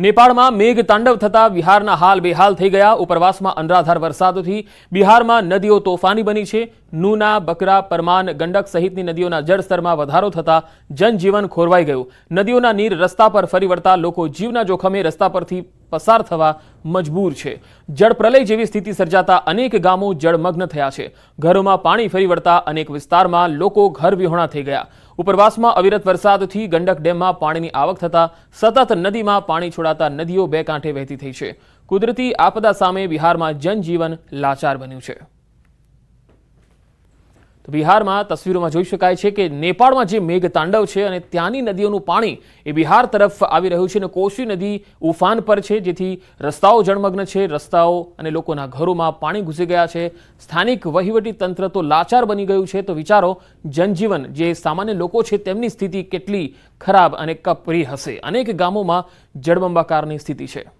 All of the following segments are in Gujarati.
નેપાળમાં મેઘ તાંડવ થતા બિહારના હાલ બેહાલ થઈ ગયા. ઉપરવાસમાં અનરાધાર વરસાદથી બિહારમાં નદીઓ તોફાની બની છે. નૂના, બકરા, પરમાન, ગંડક સહિતની નદીઓના જળસ્તરમાં વધારો થતા જનજીવન ખોરવાઈ ગયું. નદીઓના નીર રસ્તા પર ફરી વળતા લોકો જીવના જોખમે રસ્તા પરથી પસાર થવા મજબૂર છે. જળપ્રલય જેવી સ્થિતિ સર્જાતા અનેક ગામો જળમગ્ન થયા છે. ઘરોમાં પાણી ફરી વળતા અનેક વિસ્તારમાં લોકો ઘર વિહોણા થઈ ગયા. ઉપરવાસમાં અવિરત વરસાદથી ગંડક ડેમમાં પાણીની આવક થતા સતત નદીમાં પાણી છોડાતા નદીઓ બે કાંઠે વહેતી થઈ છે. કુદરતી આપદા સામે બિહારમાં જનજીવન લાચાર બન્યું છે. તો બિહારમાં તસવીરોમાં જોઈ શકાય છે કે નેપાળમાં જે મેઘ તાંડવ છે અને ત્યાંની નદીઓનું પાણી એ બિહાર તરફ આવી રહ્યું છે અને કોશી નદી ઉફાન પર છે, જેથી રસ્તાઓ જળમગ્ન છે, રસ્તાઓ અને લોકોના ઘરોમાં પાણી ઘૂસી ગયા છે. સ્થાનિક વહીવટી તંત્ર તો લાચાર બની ગયું છે, તો વિચારો, જનજીવન જે સામાન્ય લોકો છે તેમની સ્થિતિ કેટલી ખરાબ અને કપરી હશે? અનેક ગામોમાં જળબંબાકારની સ્થિતિ છે.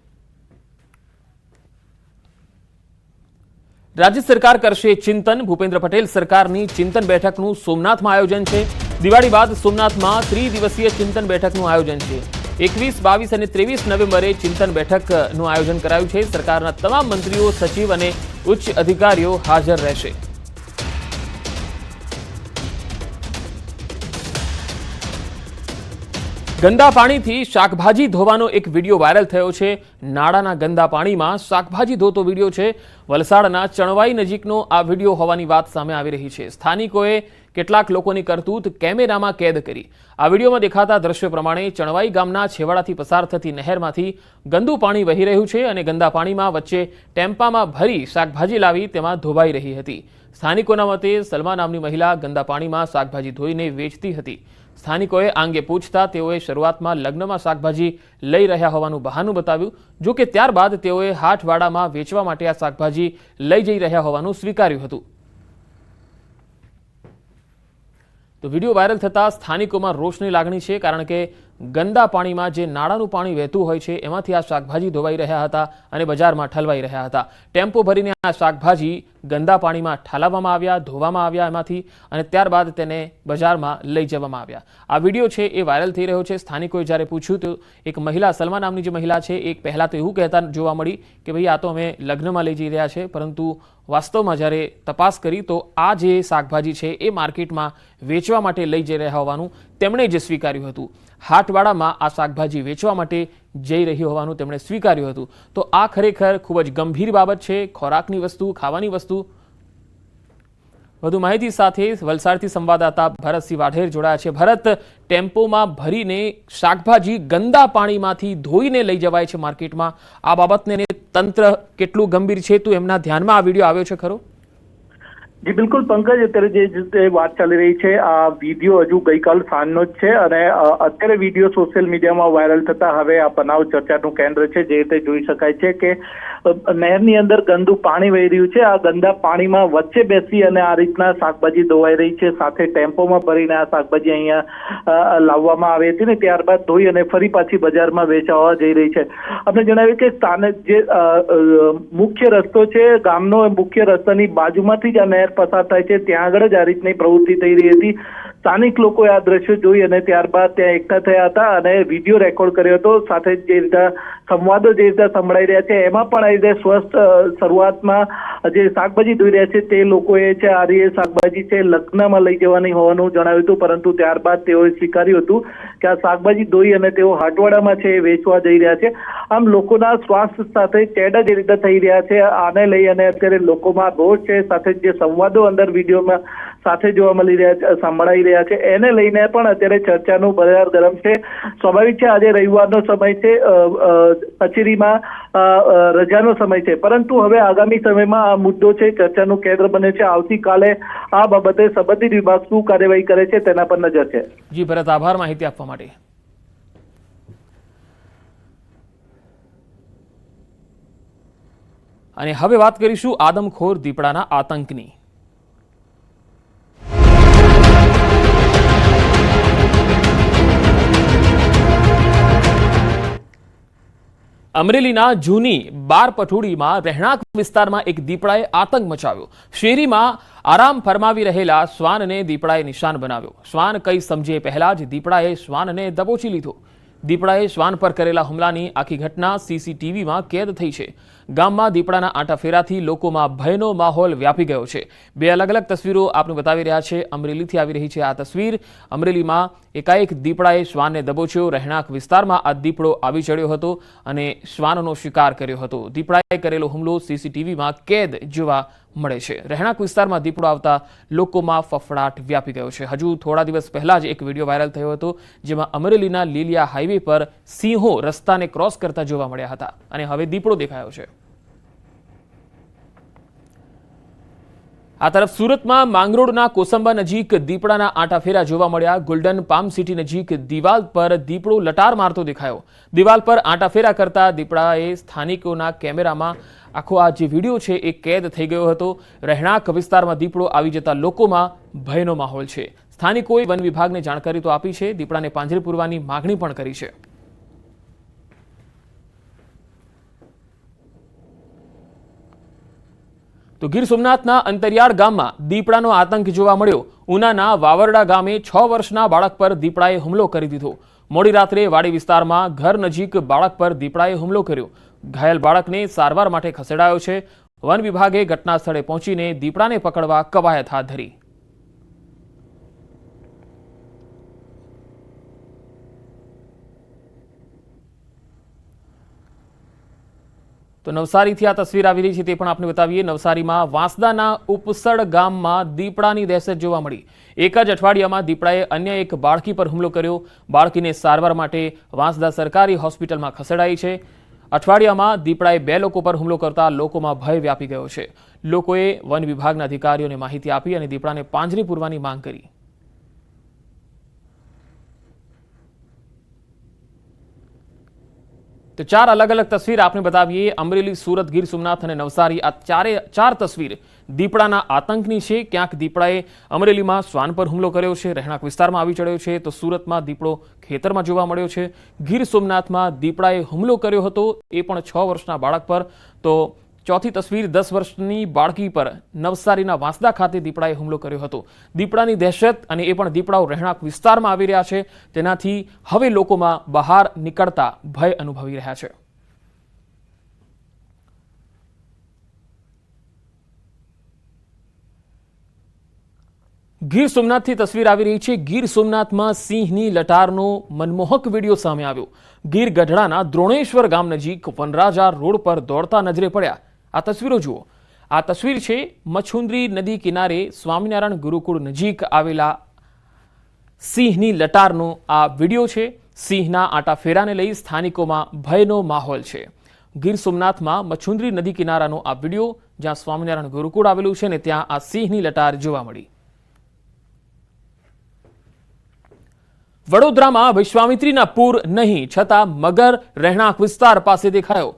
રાજ્ય સરકાર કરશે ચિંતન. ભૂપેન્દ્ર પટેલ સરકારની ચિંતન બેઠકનું સોમનાથમાં આયોજન છે. દિવાળી બાદ સોમનાથમાં ત્રિદિવસીય ચિંતન બેઠકનું આયોજન છે. એકવીસ, બાવીસ અને ત્રેવીસ નવેમ્બરે ચિંતન બેઠકનું આયોજન કરાયું છે. સરકારના તમામ મંત્રીઓ, સચિવ અને ઉચ્ચ અધિકારીઓ હાજર રહેશે. ગંદા પાણીથી શાકભાજી ધોવાનો એક વીડિયો વાયરલ થયો છે. નાળાના ગંદા પાણીમાં શાકભાજી ધોતો વીડિયો છે. વલસાડના ચણવાઈ નજીકનો આ વીડિયો હોવાની વાત સામે આવી રહી છે. સ્થાનિકોએ કેટલાક લોકોની કરતૂત કેમેરામાં કેદ કરી. આ વિડીયોમાં દેખાતા દ્રશ્યો પ્રમાણે ચણવાઈ ગામના છેવાડાથી પસાર થતી નહેરમાંથી ગંદુ પાણી વહી રહ્યું છે અને ગંદા પાણીમાં વચ્ચે ટેમ્પામાં ભરી શાકભાજી લાવી તેમાં ધોવાઈ રહી હતી. સ્થાનિકોના મતે સલમા નામની મહિલા ગંદા પાણીમાં શાકભાજી ધોઈને વેચતી હતી. સ્થાનિકોએ આ અંગે પૂછતા તેઓએ શરૂઆતમાં લગ્નમાં શાકભાજી લઈ રહ્યા હોવાનું બહાનું બતાવ્યું, જો કે ત્યારબાદ તેઓએ હાથવાડામાં વેચવા માટે આ શાકભાજી લઈ જઈ રહ્યા હોવાનું સ્વીકાર્યું હતું. તો વીડિયો વાયરલ થતાં સ્થાનિકોમાં રોષની લાગણી છે, કારણ કે ગંદા પાણીમાં જે નાળાનું પાણી વહેતું હોય છે, એમાંથી આ શાકભાજી ધોવાઈ રહ્યા હતા અને બજારમાં ઠલવાઈ રહ્યા હતા. ટેમ્પો ભરીને આ શાકભાજી ગંદા પાણીમાં ઠાલવવામાં આવ્યા, ધોવામાં આવ્યા એમાંથી અને ત્યારબાદ તેને બજારમાં લઈ જવામાં આવ્યા. આ વીડિયો છે એ વાયરલ થઈ રહ્યો છે. સ્થાનિકોએ જ્યારે પૂછ્યું તો એક મહિલા, સલમા નામની જે મહિલા છે, એક પહેલાં તો એવું કહેતા જોવા મળી કે ભાઈ, આ તો અમે લગ્નમાં લઈ જઈ રહ્યા છે, પરંતુ વાસ્તવમાં જ્યારે તપાસ કરી તો આ જે શાકભાજી છે, એ માર્કેટમાં વેચવા માટે લઈ જઈ રહ્યા હોવાનું તેમણે જે સ્વીકાર્યું હતું. હાટવાડામાં આ શાકભાજી વેચવા માટે જઈ રહી હોવાનું તેમણે સ્વીકાર્યું હતું. તો આ ખરેખર ખૂબ જ ગંભીર બાબત છે. ખોરાકની વસ્તુ, ખાવાની વસ્તુ. વધુ માહિતી સાથે વલસાડથી સંવાદદાતા ભરતસિંહ વાઢેર જોડાયા છે. ભરત, ટેમ્પોમાં ભરીને શાકભાજી ગંદા પાણીમાંથી ધોઈને લઈ જવાય છે માર્કેટમાં. આ બાબતને તંત્ર કેટલું ગંભીર છે તું એમના ધ્યાનમાં આ વીડિયો આવ્યો છે ખરો? જી, બિલકુલ, પંકજ, અત્યારે જે રીતે વાત ચાલી રહી છે, આ વીડિયો હજુ ગઈકાલ સાંજનો જ છે અને અત્યારે વીડિયો સોશિયલ મીડિયામાં વાયરલ થતા હવે આ બનાવ ચર્ચાનું કેન્દ્ર છે, જે રીતે જોઈ શકાય છે કે નહેરની અંદર ગંદુ પાણી વહી રહ્યું છે, આ ગંદા પાણીમાં વચ્ચે બેસી અને આ રીતના શાકભાજી ધોવાઈ રહી છે, સાથે ટેમ્પોમાં ભરીને આ શાકભાજી અહીંયા લાવવામાં આવી હતી ને ત્યારબાદ ધોઈ અને ફરી પાછી બજારમાં વેચાવા જઈ રહી છે. આપણે જણાવ્યું કે સ્થાનિક જે મુખ્ય રસ્તો છે, ગામનો મુખ્ય રસ્તાની બાજુમાંથી જ આ નહેર પસાર થાય છે. ત્યાં આગળ જ આ રીતની પ્રવૃત્તિ થઈ રહી હતી. સ્થાનિક લોકોએ આ દ્રશ્યો જોઈ અને ત્યારબાદ ત્યાં એકઠા થયા હતા અને વીડિયો રેકોર્ડ કર્યો હતો. સાથે જે રીતે સંવાદો જે રીતે સંભળાઈ રહ્યા છે, એમાં પણ આ રીતે સ્વસ્થ શરૂઆતમાં જે શાકભાજી ધોઈ રહ્યા છે તે લોકોએ છે આ રીતે શાકભાજી છે લગ્નમાં લઈ જવાની હોવાનું જણાવ્યું હતું, પરંતુ ત્યારબાદ તેઓએ સ્વીકાર્યું હતું કે આ શાકભાજી ધોઈ અને તેઓ હાટવાડામાં છે એ વેચવા જઈ રહ્યા છે. આમ લોકોના સ્વાસ્થ્ય સાથે ચેડા જે રીતે થઈ રહ્યા છે, આને લઈ અને અત્યારે લોકોમાં રોષ છે. સાથે જ જે સંવાદો અંદર વિડીયોમાં સાથે જોવા મળી રહ્યા છે, સંભળાઈ રહ્યા છે. એને લઈને પણ અત્યારે ચર્ચાનું બજાર ગરમ છે. સ્વાભાવિક છે, આજે રવિવારનો સમય છે કચેરીમાં રજાનો સમય છે. પરંતુ હવે આગામી સમયમાં આ મુદ્દો છે, ચર્ચાનું કેન્દ્ર બને છે. આવતીકાલે આ બાબતે સંબંધિત વિભાગ શું કાર્યવાહી કરે છે, તેના પર નજર છે. જી, ભરત, આભાર માહિતી આપવા માટે. અને હવે વાત કરીશું આદમખોર દીપડાના આતંકની. અમરેલીના જૂની બાર રહેણાંક વિસ્તારમાં એક દીપડાએ આતંક મચાવ્યો. શેરીમાં આરામ ફરમાવી રહેલા શ્વાનને દીપડાએ નિશાન બનાવ્યો. શ્વાન કઈ સમજે પહેલા જ દીપડાએ શ્વાનને દબોચી લીધો. દીપડાએ શ્વાન પર કરેલા હુમલાની આખી ઘટના સીસીટીવીમાં કેદ થઈ છે. ગામમાં દીપડાના આંટાફેરાથી લોકોમાં ભયનો માહોલ વ્યાપી ગયો છે. બે અલગ અલગ તસવીરો આપણે બતાવી રહ્યા છે. અમરેલીથી આવી રહી છે આ તસવીર. અમરેલીમાં એકાએક દીપડાએ શ્વાનને દબોચ્યો. રહેણાંક વિસ્તારમાં આ દીપડો આવી ચડ્યો હતો અને શ્વાનનો શિકાર કર્યો હતો. દીપડાએ કરેલો હુમલો સીસીટીવીમાં કેદ જોવા મળે છે. રહેણાંક વિસ્તારમાં દીપડો આવતા લોકોમાં ફફડાટ વ્યાપી ગયો છે. હજુ થોડા દિવસ પહેલા જ એક વીડિયો વાયરલ થયો હતો, જેમાં અમરેલીના લીલિયા હાઈવે પર સિંહો રસ્તાને ક્રોસ કરતા જોવા મળ્યા હતા અને હવે દીપડો દેખાયો છે. આ તરફ સુરતમાં માંગરોળના કોસંબા નજીક દીપડાના આંટાફેરા જોવા મળ્યા. ગોલ્ડન પામ સિટી નજીક દિવાલ પર દીપડો લટાર મારતો દેખાયો. દિવાલ પર આંટાફેરા કરતા દીપડાએ સ્થાનિકોના કેમેરામાં આખો આ જે વીડિયો છે એ કેદ થઈ ગયો હતો. રહેણાંક વિસ્તારમાં દીપડો આવી જતા લોકોમાં ભયનો માહોલ છે. સ્થાનિકોએ વન વિભાગને જાણકારી તો આપી છે. દીપડાને પાંજરે પૂરવાની માગણી પણ કરી છે. તો ગીર સોમનાથના અંતરિયાળ ગામમાં દીપડાનો આતંક જોવા મળ્યો. ઉનાના વાવરડા ગામે છ વર્ષના બાળક પર દીપડાએ હુમલો કરી દીધો. મોડી રાત્રે વાડી વિસ્તારમાં ઘર નજીક બાળક પર દીપડાએ હુમલો કર્યો. ઘાયલ બાળકને સારવાર માટે ખસેડાયો છે. વન વિભાગે ઘટના સ્થળે પહોંચીને દીપડાને પકડવા કવાયત હાથ ધરી. તો નવસારીથી આ તસવીર આવી રહી છે તે પણ આપણે બતાવીએ. નવસારીમાં વાંસદાના ઉપસડ ગામમાં દીપડાની દહેશત જોવા મળી. એક જ અઠવાડિયામાં દીપડાએ અન્ય એક બાળકી પર હુમલો કર્યો. બાળકીને સારવાર માટે વાંસદા સરકારી હોસ્પિટલમાં ખસેડાઈ છે. અઠવાડિયામાં દીપડાએ બે લોકો પર હુમલો કરતા લોકોમાં ભય વ્યાપી ગયો છે. લોકોએ વન વિભાગના અધિકારીઓને માહિતી આપી અને દીપડાને પાંજરે પૂરવાની માંગ કરી. તો ચાર અલગ અલગ તસવીર આપને બતાવીએ. અમરેલી, સુરત, ગીર સોમનાથ અને નવસારી. આ ચારે ચાર તસવીર દીપડાના આતંકની છે. ક્યાંક દીપડાએ અમરેલીમાં શ્વાન પર હુમલો કર્યો છે. રહેણાંક વિસ્તારમાં આવી ચડ્યો છે. તો સુરતમાં દીપડો ખેતરમાં જોવા મળ્યો છે. ગીર સોમનાથમાં દીપડાએ હુમલો કર્યો હતો. એ પણ છ વર્ષના બાળક પર. તો ચોથી તસવીર દસ વર્ષની બાળકી પર નવસારીના વાંસદા ખાતે દીપડાએ હુમલો કર્યો હતો. દીપડાની દહેશત અને એ પણ દીપડાઓ રહેણાંક વિસ્તારમાં આવી રહ્યા છે. તેનાથી હવે લોકોમાં બહાર નીકળતા ભય અનુભવી રહ્યા છે. ગીર સોમનાથથી તસવીર આવી રહી છે. ગીર સોમનાથમાં સિંહની લટારનો મનમોહક વીડિયો સામે આવ્યો. ગીર ગઢડાના દ્રોણેશ્વર ગામ નજીક વનરાજા રોડ પર દોડતા નજરે પડ્યા. આ તસવીરો જુઓ. આ તસવીર છે મછુંદરી નદી કિનારે સ્વામિનારાયણ ગુરુકુળ નજીક આવેલા સિંહની લટારનો આ વીડિયો છે. સિંહના આંટાફેરાને લઈ સ્થાનિકોમાં ભયનો માહોલ છે. ગીર સોમનાથમાં મછુંદરી નદી કિનારાનો આ વીડિયો, જ્યાં સ્વામિનારાયણ ગુરુકુળ આવેલું છે ને ત્યાં આ સિંહની લટાર જોવા મળી. વડોદરામાં વિશ્વામિત્રીના પૂર નહીં, છતાં મગર રહેણાંક વિસ્તાર પાસે દેખાયો.